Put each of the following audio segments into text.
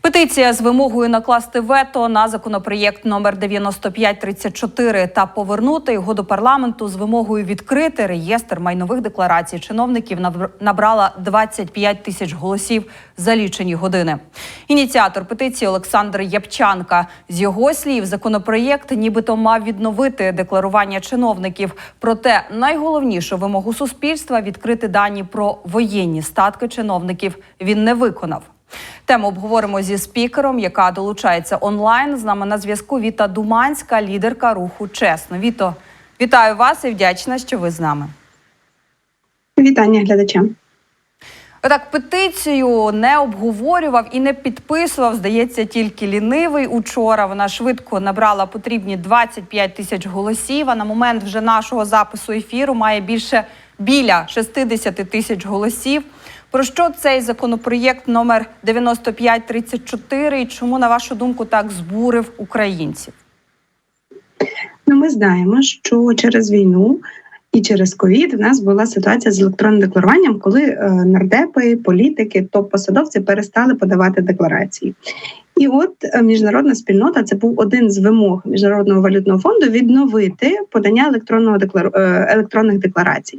Петиція з вимогою накласти вето на законопроєкт номер 9534 та повернути його до парламенту з вимогою відкрити реєстр майнових декларацій чиновників набр- набрала 25 тисяч голосів за лічені години. Ініціатор петиції Олександр Япчанка. З його слів, законопроєкт нібито мав відновити декларування чиновників. Проте найголовнішу вимогу суспільства відкрити дані про воєнні статки чиновників він не виконав. Тему обговоримо зі спікером, яка долучається онлайн. З нами на зв'язку Віта Думанська, лідерка руху Чесно. Віто, вітаю вас і вдячна, що ви з нами. Вітання глядачам. Отак, петицію не обговорював і не підписував. Здається, тільки лінивий учора. Вона швидко набрала потрібні 25 тисяч голосів. А на момент вже нашого запису ефіру має більше біля 60 тисяч голосів. Про що цей законопроєкт номер 9534 і чому, на вашу думку, так збурив українців? Ну, ми знаємо, що через війну і через ковід в нас була ситуація з електронним декларуванням, коли е, нардепи, політики, топ-посадовці перестали подавати декларації. І от е, міжнародна спільнота це був один з вимог міжнародного валютного фонду відновити подання електронного деклар... е, електронних декларацій.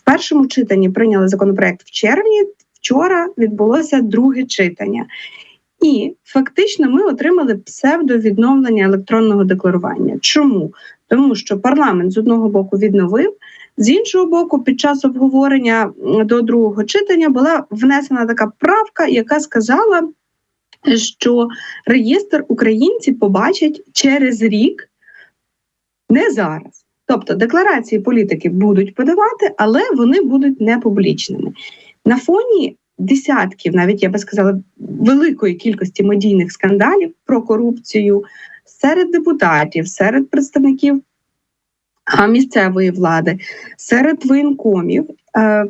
В першому читанні прийняли законопроект в червні. Вчора відбулося друге читання. І фактично ми отримали псевдовідновлення електронного декларування. Чому? Тому що парламент з одного боку відновив, з іншого боку, під час обговорення до другого читання була внесена така правка, яка сказала, що реєстр українці побачать через рік, не зараз. Тобто декларації політики будуть подавати, але вони будуть не публічними. На фоні десятків, навіть я би сказала, великої кількості медійних скандалів про корупцію серед депутатів, серед представників місцевої влади, серед воєнкомів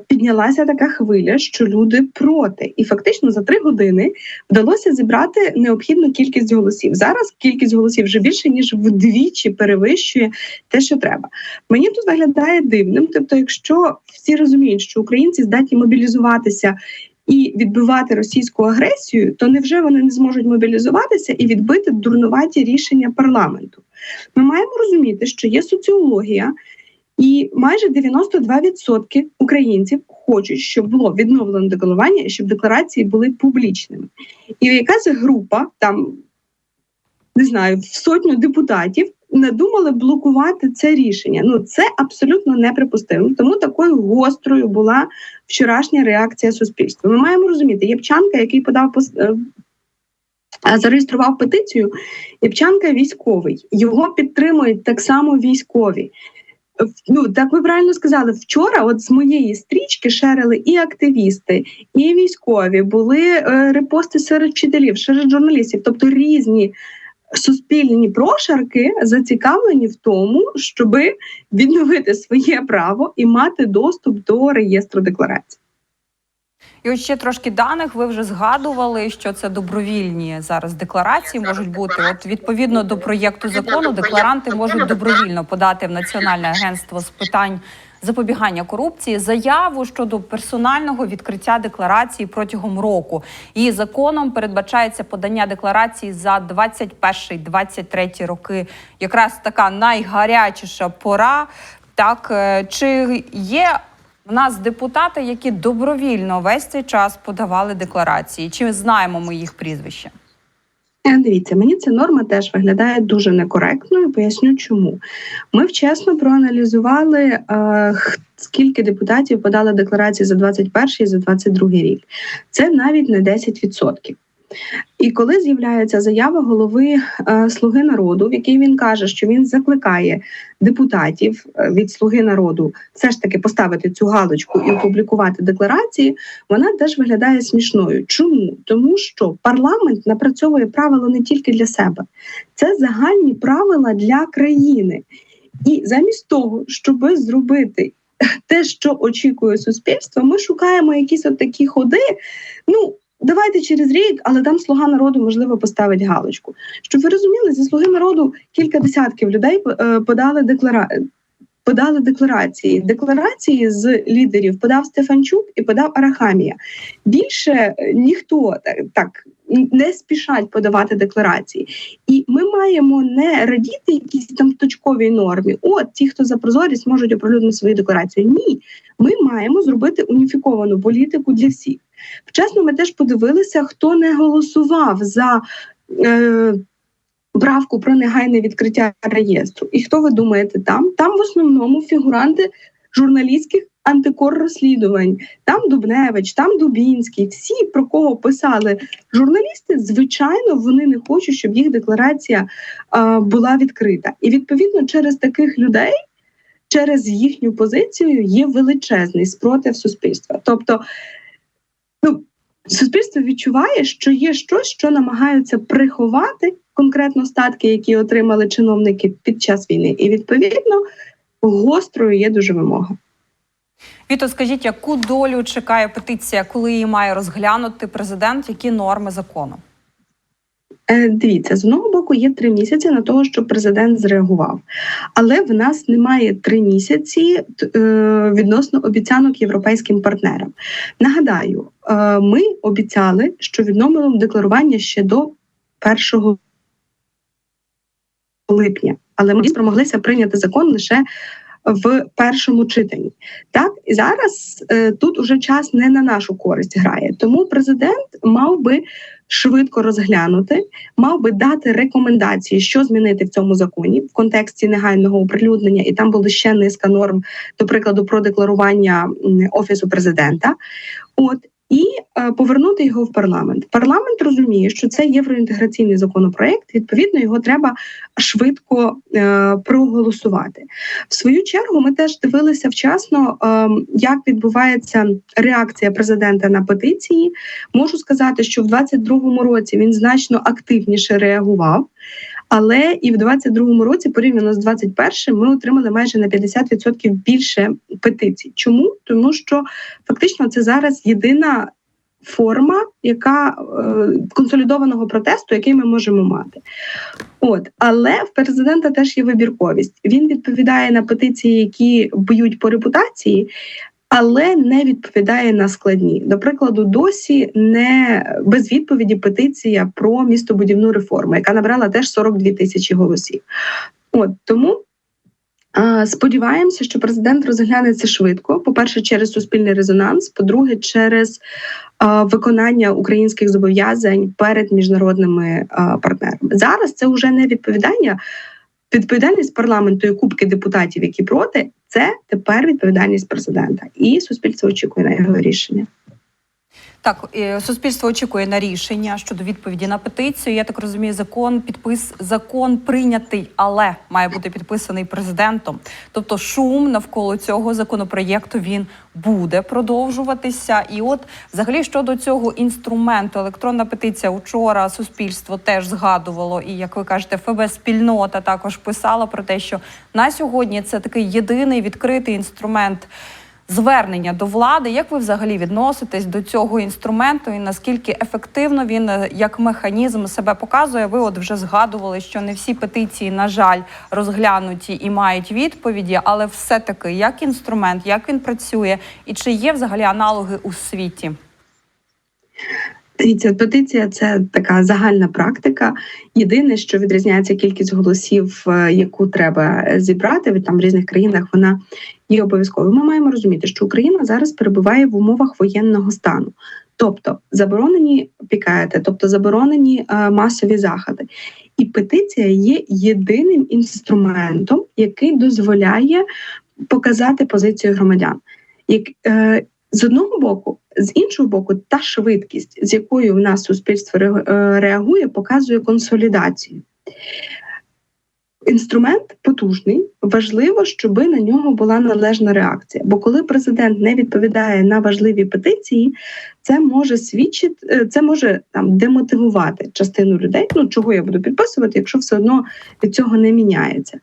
піднялася така хвиля, що люди проти, і фактично за три години вдалося зібрати необхідну кількість голосів. Зараз кількість голосів вже більше ніж вдвічі перевищує те, що треба. Мені тут виглядає дивним. Тобто, якщо всі розуміють, що українці здатні мобілізуватися і відбивати російську агресію, то невже вони не зможуть мобілізуватися і відбити дурнуваті рішення парламенту? Ми маємо розуміти, що є соціологія, і майже 92% українців хочуть, щоб було відновлено декларування щоб декларації були публічними. І якась група там. Не знаю, в сотню депутатів надумали блокувати це рішення. Ну це абсолютно неприпустимо. Тому такою гострою була вчорашня реакція суспільства. Ми маємо розуміти, Єпчанка, який подав е, зареєстрував петицію, Єпчанка військовий. Його підтримують так само військові. Ну так ви правильно сказали. Вчора, от з моєї стрічки, шерили і активісти, і військові були е, репости серед вчителів, серед журналістів, тобто різні суспільні прошарки зацікавлені в тому, щоби відновити своє право і мати доступ до реєстру декларацій. І от ще трошки даних. Ви вже згадували, що це добровільні зараз декларації можуть бути. От відповідно до проєкту закону, декларанти можуть добровільно подати в Національне агентство з питань запобігання корупції заяву щодо персонального відкриття декларації протягом року. І законом передбачається подання декларації за 21-23 роки. Якраз така найгарячіша пора. Так е, чи є в нас депутати, які добровільно весь цей час подавали декларації? Чи знаємо ми їх прізвища? Е, Дивіться, мені ця норма теж виглядає дуже некоректною. Поясню, чому ми вчасно проаналізували, е, скільки депутатів подали декларації за 21 і за 22 рік. Це навіть не 10%. І коли з'являється заява голови е, Слуги народу, в якій він каже, що він закликає депутатів е, від Слуги народу все ж таки поставити цю галочку і опублікувати декларації, вона теж виглядає смішною. Чому? Тому що парламент напрацьовує правила не тільки для себе, це загальні правила для країни. І замість того, щоб зробити те, що очікує суспільство, ми шукаємо якісь от такі ходи. Ну давайте через рік, але там слуга народу можливо поставить галочку. Щоб ви розуміли, зі слуги народу кілька десятків людей е, подали деклара... подали декларації. Декларації з лідерів подав Стефанчук і подав Арахамія. Більше е, ніхто так, так не спішать подавати декларації. І ми маємо не радіти якісь там точковій нормі. От ті, хто за прозорість, можуть оприлюднити свої декларації. Ні, ми маємо зробити уніфіковану політику для всіх. Вчасно ми теж подивилися, хто не голосував за. Е, Правку про негайне відкриття реєстру. І хто ви думаєте там? Там в основному фігуранти журналістських антикор-розслідувань. Там Дубневич, там Дубінський. Всі про кого писали журналісти, звичайно, вони не хочуть, щоб їх декларація е, була відкрита. І відповідно через таких людей, через їхню позицію, є величезний спротив суспільства. Тобто, ну. Суспільство відчуває, що є щось, що намагаються приховати конкретно статки, які отримали чиновники під час війни, і відповідно гострою є дуже вимога. Віто, скажіть, яку долю чекає петиція, коли її має розглянути президент? Які норми закону? Е, Дивіться, з одного боку є три місяці на того, щоб президент зреагував, але в нас немає три місяці е, відносно обіцянок європейським партнерам. Нагадаю, е, ми обіцяли, що відновимо декларування ще до 1 липня, але ми спромоглися прийняти закон лише в першому читанні. Так і зараз е, тут уже час не на нашу користь грає. Тому президент мав би швидко розглянути, мав би дати рекомендації, що змінити в цьому законі в контексті негайного оприлюднення, і там були ще низка норм, до прикладу, про декларування офісу президента. От і е, повернути його в парламент. Парламент розуміє, що це євроінтеграційний законопроект. Відповідно, його треба швидко е, проголосувати. В свою чергу ми теж дивилися вчасно, е, як відбувається реакція президента на петиції. Можу сказати, що в 2022 році він значно активніше реагував. Але і в 22-му році, порівняно з 21-м, ми отримали майже на 50% більше петицій. Чому? Тому що фактично це зараз єдина форма, яка е, консолідованого протесту, який ми можемо мати. От, але в президента теж є вибірковість. Він відповідає на петиції, які б'ють по репутації. Але не відповідає на складні. До прикладу, досі не без відповіді петиція про містобудівну реформу, яка набрала теж 42 тисячі голосів. От тому сподіваємося, що президент розгляне це швидко. По перше, через суспільний резонанс. По-друге, через виконання українських зобов'язань перед міжнародними партнерами. Зараз це вже не відповідання. Відповідальність парламенту і кубки депутатів, які проти, це тепер відповідальність президента, і суспільство очікує на його рішення. Так, е, суспільство очікує на рішення щодо відповіді на петицію. Я так розумію, закон підпис закон прийнятий, але має бути підписаний президентом. Тобто, шум навколо цього законопроєкту він буде продовжуватися. І, от, взагалі, щодо цього інструменту, електронна петиція учора суспільство теж згадувало, і як ви кажете, ФБ спільнота також писала про те, що на сьогодні це такий єдиний відкритий інструмент звернення до влади. Як ви взагалі відноситесь до цього інструменту і наскільки ефективно він е, як механізм себе показує? Ви от вже згадували, що не всі петиції, на жаль, розглянуті і мають відповіді, але все-таки як інструмент, як він працює, і чи є взагалі аналоги у світі? Дивіться, петиція це така загальна практика. Єдине, що відрізняється кількість голосів, е, яку треба зібрати в там в різних країнах, вона є обов'язковою. Ми маємо розуміти, що Україна зараз перебуває в умовах воєнного стану, тобто заборонені пікети, тобто заборонені е, масові заходи. І петиція є єдиним інструментом, який дозволяє показати позицію громадян. Як е, з одного боку, з іншого боку, та швидкість, з якою в нас суспільство е, реагує, показує консолідацію. Інструмент потужний, важливо, щоб на нього була належна реакція. Бо коли президент не відповідає на важливі петиції, це може свідчити, е, це може там демотивувати частину людей. Ну чого я буду підписувати, якщо все одно від цього не міняється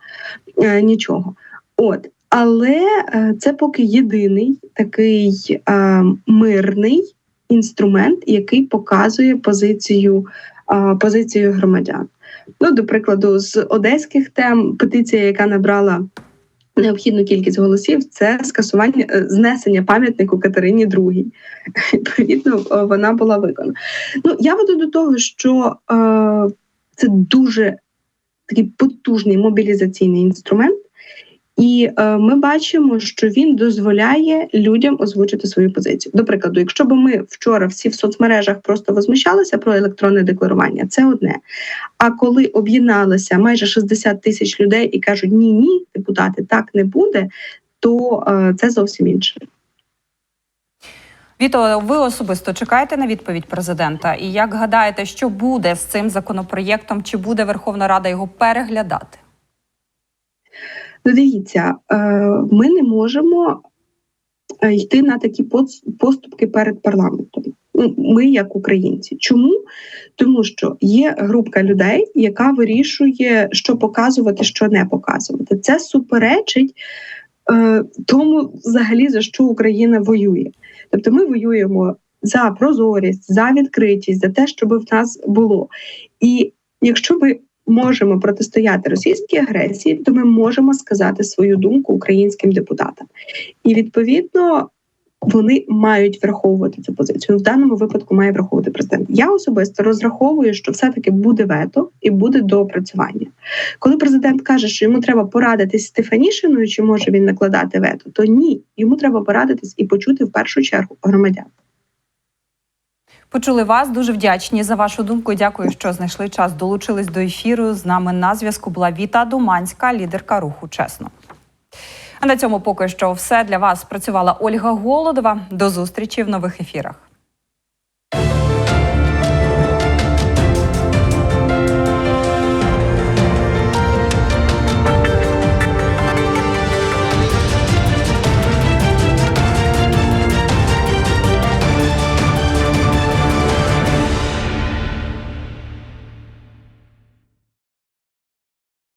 е, нічого. От але е, це поки єдиний такий е, мирний інструмент, який показує позицію, е, позицію громадян. Ну, до прикладу, з одеських тем петиція, яка набрала необхідну кількість голосів це скасування е, знесення пам'ятнику Катерині II. Відповідно, е, вона була виконана. Ну я веду до того, що е, це дуже такий потужний мобілізаційний інструмент. І е, ми бачимо, що він дозволяє людям озвучити свою позицію. До прикладу, якщо б ми вчора всі в соцмережах просто возмущалися про електронне декларування, це одне. А коли об'єдналося майже 60 тисяч людей і кажуть ні, ні, депутати, так не буде, то е, це зовсім інше. Віто, ви особисто чекаєте на відповідь президента? І як гадаєте, що буде з цим законопроєктом? Чи буде Верховна Рада його переглядати? Ну, дивіться, е, ми не можемо е, йти на такі поступки перед парламентом. Ну, Ми, як українці. Чому? Тому що є групка людей, яка вирішує, що показувати, що не показувати. Це суперечить е, тому, взагалі, за що Україна воює. Тобто, ми воюємо за прозорість, за відкритість, за те, щоб в нас було. І якщо ми можемо протистояти російській агресії, то ми можемо сказати свою думку українським депутатам. І відповідно вони мають враховувати цю позицію. Ну, В даному випадку має враховувати президент. Я особисто розраховую, що все-таки буде вето і буде доопрацювання. Коли президент каже, що йому треба порадитись з Стефанішиною, чи може він накладати вето, то ні, йому треба порадитись і почути в першу чергу громадян. Почули вас. Дуже вдячні за вашу думку. Дякую, що знайшли час. Долучились до ефіру. З нами на зв'язку була Віта Думанська, лідерка руху. Чесно. А на цьому поки що все для вас працювала Ольга Голодова. До зустрічі в нових ефірах.